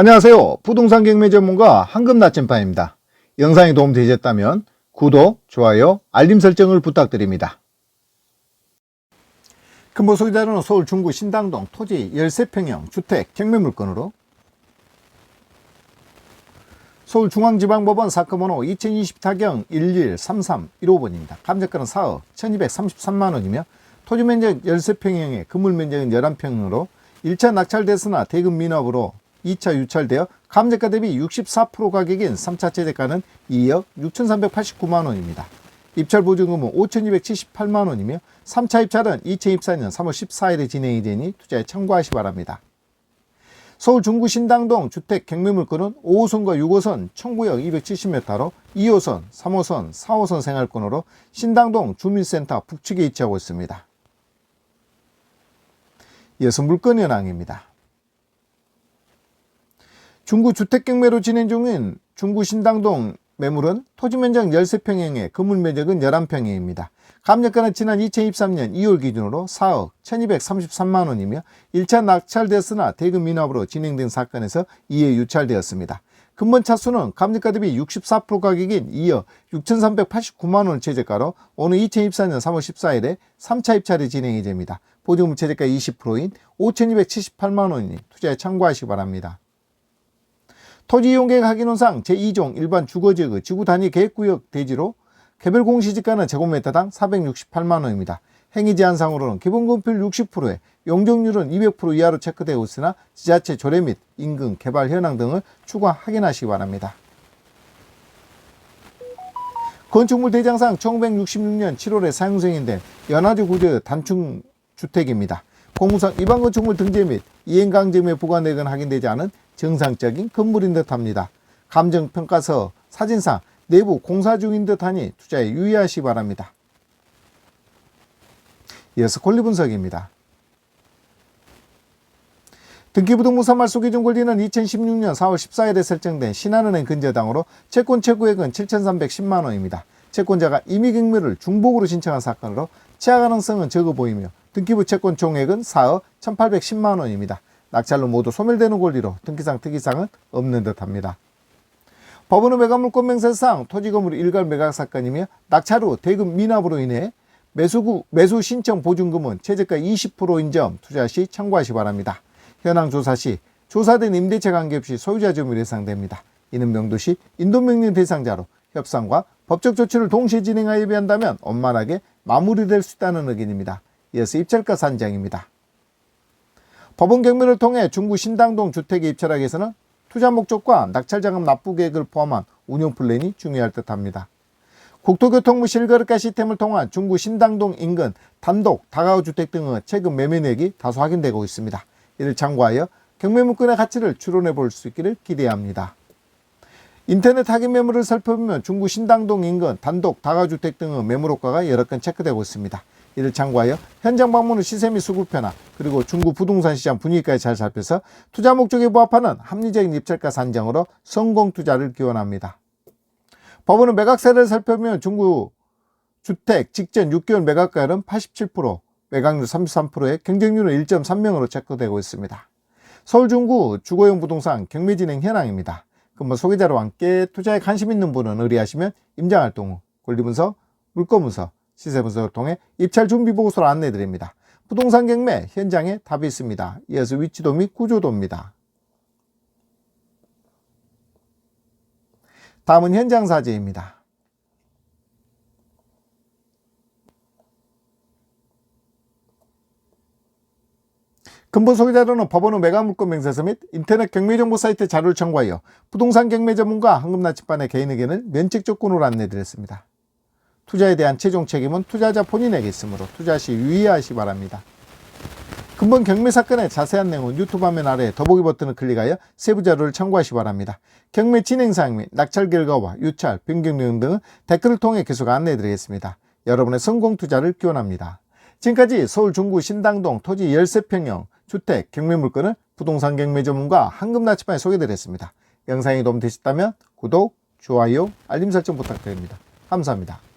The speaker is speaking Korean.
안녕하세요. 부동산 경매 전문가 황금 나침반입니다. 영상이 도움되셨다면 구독, 좋아요, 알림 설정을 부탁드립니다. 금보소기 다루는 서울 중구 신당동 토지 13평형 주택 경매 물건으로 서울중앙지방법원 사건번호 2024경 113315번입니다. 감정가는 4억 1233만원이며 토지 면적 13평형에 건물 면적은 11평으로 1차 낙찰됐으나 대금 미납으로 2차 유찰되어 감정가 대비 64% 가격인 3차 최저가는 2억 6,389만원입니다. 입찰 보증금은 5,278만원이며 3차 입찰은 2024년 3월 14일에 진행이 되니 투자에 참고하시 기 바랍니다. 서울 중구 신당동 주택 경매물건은 5호선과 6호선 청구역 270m로 2호선, 3호선, 4호선 생활권으로 신당동 주민센터 북측에 위치하고 있습니다. 이어서 물건 현황입니다. 중구 주택 경매로 진행 중인 중구 신당동 매물은 토지 면적 13평형에 건물 면적은 11평형입니다. 감정가는 지난 2023년 2월 기준으로 4억 1233만 원이며 1차 낙찰됐으나 대금 미납으로 진행된 사건에서 2회 유찰되었습니다. 근본 차수는 감정가 대비 64% 가격인 2억 6,389만 원 최저가로 오늘 2024년 3월 14일에 3차 입찰이 진행이 됩니다. 보증금 최저가 20%인 5,278만 원이니 투자에 참고하시기 바랍니다. 토지 이용계획 확인원상 제2종 일반 주거지역의 지구 단위 계획구역 대지로 개별 공시지가는 제곱미터당 468만 원입니다. 행위 제한상으로는 기본금필 60%에 용적률은 200% 이하로 체크되고 있으나 지자체 조례 및 인근 개발 현황 등을 추가 확인하시기 바랍니다. 건축물 대장상 1966년 7월에 사용 승인된 연화주 구조의 단층 주택입니다. 공무상 일반 건축물 등재 및 이행강제에 부과내건 확인되지 않은 정상적인 건물인 듯합니다. 감정평가서 사진상 내부 공사 중인 듯하니 투자에 유의하시 기 바랍니다. 이어서 권리 분석입니다. 등기부등본사 말소 기준 권리는 2016년 4월 14일에 설정된 신한은행 근저당으로 채권 최고액은 7,310만 원입니다. 채권자가 임의 경매를 중복으로 신청한 사건으로 취하 가능성은 적어 보이며 등기부 채권 총액은 4억 1,810만 원입니다. 낙찰로 모두 소멸되는 권리로 등기상 특이상은 없는 듯합니다. 법원의 매각물권 명세상 토지 건물 일괄 매각 사건이며 낙찰 후 대금 미납으로 인해 매수, 매수 신청 보증금은 최저가 20%인 점 투자 시 참고하시 기 바랍니다. 현황 조사 시 조사된 임대차 관계없이 소유자 점유율 예상됩니다. 이는 명도시 인도명령 대상자로 협상과 법적 조치를 동시에 진행하여 비한다면 원만하게 마무리될 수 있다는 의견입니다. 이어서 입찰가 산정입니다. 법원 경매를 통해 중구 신당동 주택에 입찰하기 위해서는 투자 목적과 낙찰자금 납부 계획을 포함한 운영 플랜이 중요할 듯합니다. 국토교통부 실거래가 시스템을 통한 중구 신당동 인근 단독 다가구 주택 등의 최근 매매액이 다소 확인되고 있습니다. 이를 참고하여 경매 물건의 가치를 추론해 볼 수 있기를 기대합니다. 인터넷 확인 매물을 살펴보면 중구 신당동 인근 단독 다가주택 등의 매물 효과가 여러 건 체크되고 있습니다. 이를 참고하여 현장 방문 후 시세 및 수급 변화 그리고 중구 부동산 시장 분위기까지 잘 살펴서 투자 목적에 부합하는 합리적인 입찰가 산정으로 성공 투자를 기원합니다. 법원은 매각세를 살펴보면 중구 주택 직전 6개월 매각가율은 87%, 매각률 33%에 경쟁률은 1.3명으로 체크되고 있습니다. 서울 중구 주거용 부동산 경매 진행 현황입니다. 그럼 소개자로 함께 투자에 관심 있는 분은 의뢰하시면 임장활동 후 권리분석, 물건분석, 시세 분석을 통해 입찰 준비 보고서를 안내 드립니다. 부동산 경매 현장에 답이 있습니다. 이어서 위치도 및 구조도입니다. 다음은 현장 사진입니다. 근본 소개자료는 법원의 매각물건 명세서 및 인터넷 경매정보 사이트 자료를 청구하여 부동산 경매 전문가 황금나침반의 개인 의견을 면책 조건으로 안내드렸습니다. 투자에 대한 최종 책임은 투자자 본인에게 있으므로 투자 시 유의하시 기 바랍니다. 근본 경매 사건의 자세한 내용은 유튜브 화면 아래 더보기 버튼을 클릭하여 세부 자료를 참고하시 기 바랍니다. 경매 진행 사항 및 낙찰 결과와 유찰, 변경 내용 등은 댓글을 통해 계속 안내해 드리겠습니다. 여러분의 성공 투자를 기원합니다. 지금까지 서울 중구 신당동 토지 13평형 주택 경매 물건을 부동산 경매 전문가 황금나치판에 소개드렸습니다. 영상이 도움되셨다면 구독, 좋아요, 알림 설정 부탁드립니다. 감사합니다.